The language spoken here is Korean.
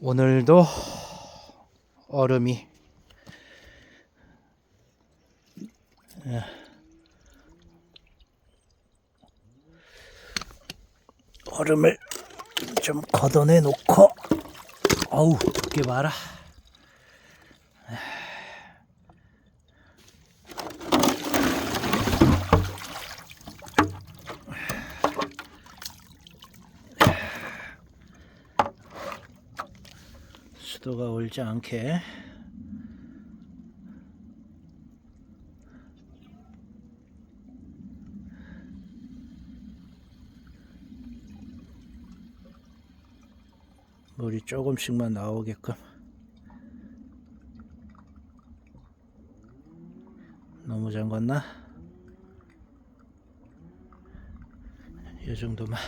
오늘도 얼음이 예. 얼음을 좀 걷어내 놓고 어우 두께 봐라 수도가 올지 않게. 물이 조금씩만 나오게끔. 너무 잠갔나? 이 정도만